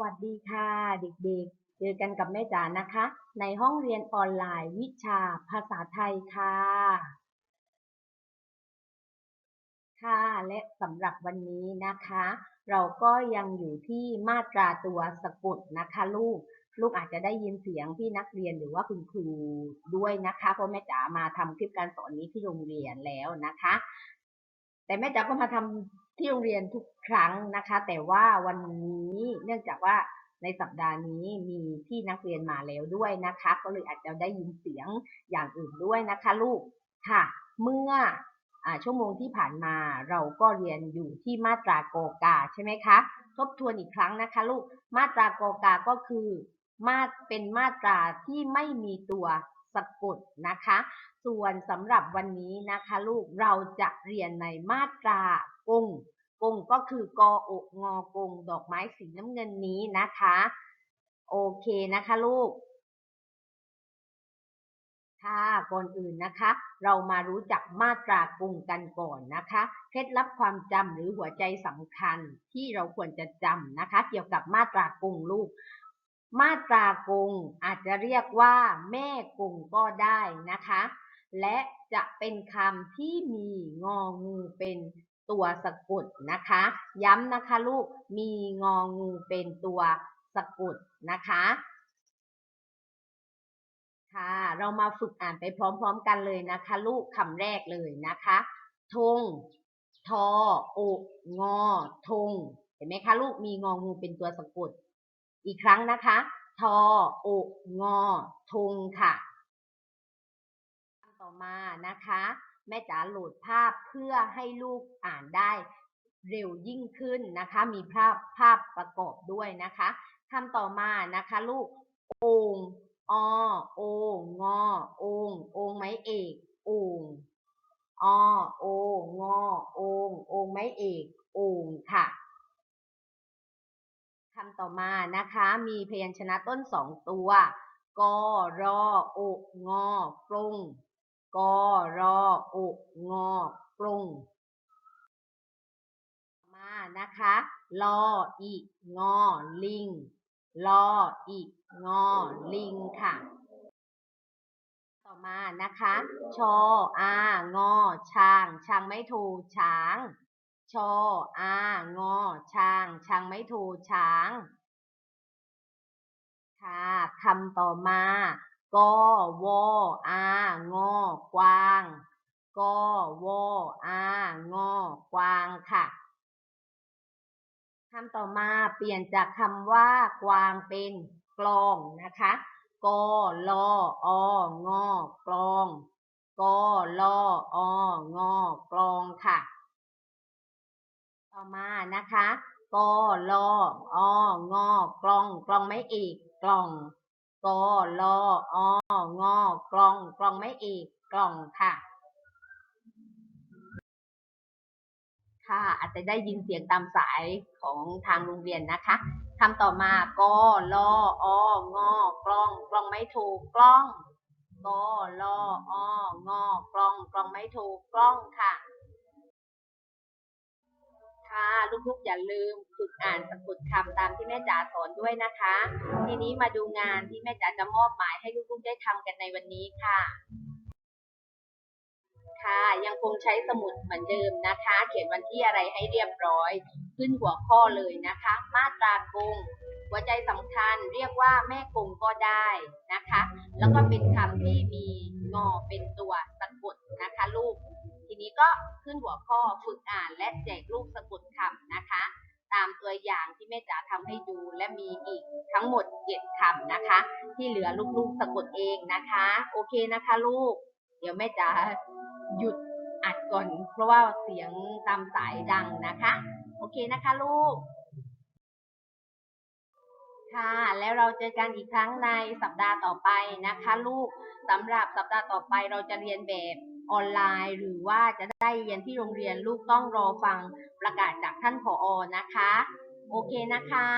วัสดีค่ะ เด็กๆ เจอกันกับแม่จ๋านะคะ ในห้องเรียนออนไลน์วิชาภาษาไทยค่ะ ค่ะและสำหรับวันนี้นะคะ เราก็ยังอยู่ที่มาตราตัวสะกดนะคะลูก ลูกอาจจะได้ยินเสียงพี่นักเรียนหรือว่าคุณครูด้วยนะคะ เพราะแม่จ๋ามาทำคลิปการสอนนี้ที่โรงเรียนแล้วนะคะ แต่แม่จ๋าก็มาทำ ที่โรงเรียนทุกครั้งนะคะ แต่ว่าวันนี้เนื่องจากว่าในสัปดาห์นี้มีที่นักเรียนมาแล้วด้วยนะคะ ก็เลยอาจจะได้ยินเสียงอย่างอื่นด้วยนะคะลูกค่ะ เมื่ออชั่วโมงที่ผ่านมาเราก็เรียนอยู่ที่มาตราโกกาใช่ไหมคะทบทวนอีกครั้งนะคะลูกมาตราโกกาก็คือมาเป็นมาตราที่ไม่มีตัวสะกดนะคะ ส่วนสำหรับวันนี้นะคะ ลูกเราจะเรียนในมาตรา กงกงก็คือกออกงอกง ดอกไม้สีน้ำเงินนี้นะคะ โอเคนะคะลูกค่ะก่อนอื่นนะคะ เรามารู้จักมาตรากงกันก่อนนะคะ เคล็ดลับความจำหรือหัวใจสำคัญที่เราควรจะจำนะคะ เกี่ยวกับมาตรากงลูก มาตรากงอาจจะเรียกว่า แม่กงก็ได้นะคะ และจะเป็นคำที่มีงองูเป็น ตัวสะกดนะคะ ย้ำนะคะลูกมีงองูเป็นตัวสะกดนะคะค่ะ เรามาฝึกอ่านไปพร้อมๆกันเลยนะคะ ลูกคำแรกเลยนะคะธงทออกงอธงเห็นไหมคะลูกมีงองูเป็นตัวสะกด อีกครั้งนะคะทออกงอธงค่ะ ต่อมานะคะ แม่จ๋าโหลดภาพเพื่อให้ลูกอ่านได้เร็วยิ่งขึ้นนะคะ มีภาพภาพประกอบด้วยนะคะคำต่อมานะคะลูกโองอโองงอโองโองไม้เอกโองอโองงอโองโองไม้เอกโองค่ะคำต่อมานะคะ มีพยัญชนะต้นสองตัวกอรออกงอกรง กอรออกงอกรงมานะคะลออีงอลิงลออีงอลิงค่ะ ต่อมานะคะ ชออางอช้างช้างไม่โทช้าง ชออางอช้างช้างไม่โทช้าง ค่ะคำต่อมา กอวออางอกวาง กอวออางอกวางค่ะคำต่อมาเปลี่ยนจากคำว่ากวางเป็นกลองนะคะ กอลอองอกลอง กอลอองอกลองค่ะ ต่อมานะคะ กอลอองอกลองกลองไม่เอกกล่อง กอลอองอกลอง กลองไม่เอกกล่องค่ะ ค่ะ อาจจะได้ยินเสียงตามสายของทางโรงเรียนนะคะคำต่อมากอลอองอกล้อง กล้องไม่ถูกกล้องกอลอองอกล้อง กล้องไม่ถูกกล้องค่ะ ค่ะ ลูกๆอย่าลืมฝึกอ่านสะกดคำตามที่แม่จ๋าสอนด้วยนะคะ ทีนี้มาดูงานที่แม่จ๋าจะมอบหมายให้ลูกๆได้ทำกันในวันนี้ค่ะ ค่ะ ยังคงใช้สมุดเหมือนเดิมนะคะ เขียนวันที่อะไรให้เรียบร้อย ขึ้นหัวข้อเลยนะคะ มาตรากงหัวใจสำคัญเรียกว่าแม่กงก็ได้นะคะ แล้วก็เป็นคำที่มีงอเป็นตัวสะกดนะคะ ลูก ทีนี้ ก็ขึ้นหัวข้อฝึกอ่านและแจกลูกสะกดคำนะคะ ตามตัวอย่างที่แม่จ๋าทำให้ดูและมีอีกทั้งหมดเจ็ดคำนะคะ ที่เหลือลูกๆสะกดเองนะคะ โอเคนะคะลูก เดี๋ยวแม่จ๋าหยุดอัดก่อน เพราะว่าเสียงตามสายดังนะคะ โอเคนะคะลูก ค่ะ แล้วเราเจอกันอีกครั้งในสัปดาห์ต่อไปนะคะลูกสำหรับสัปดาห์ต่อไปเราจะเรียนแบบออนไลน์ หรือว่าจะได้เรียนที่โรงเรียนลูกต้องรอฟังประกาศจากท่านผออนะคะ โอเคนะคะ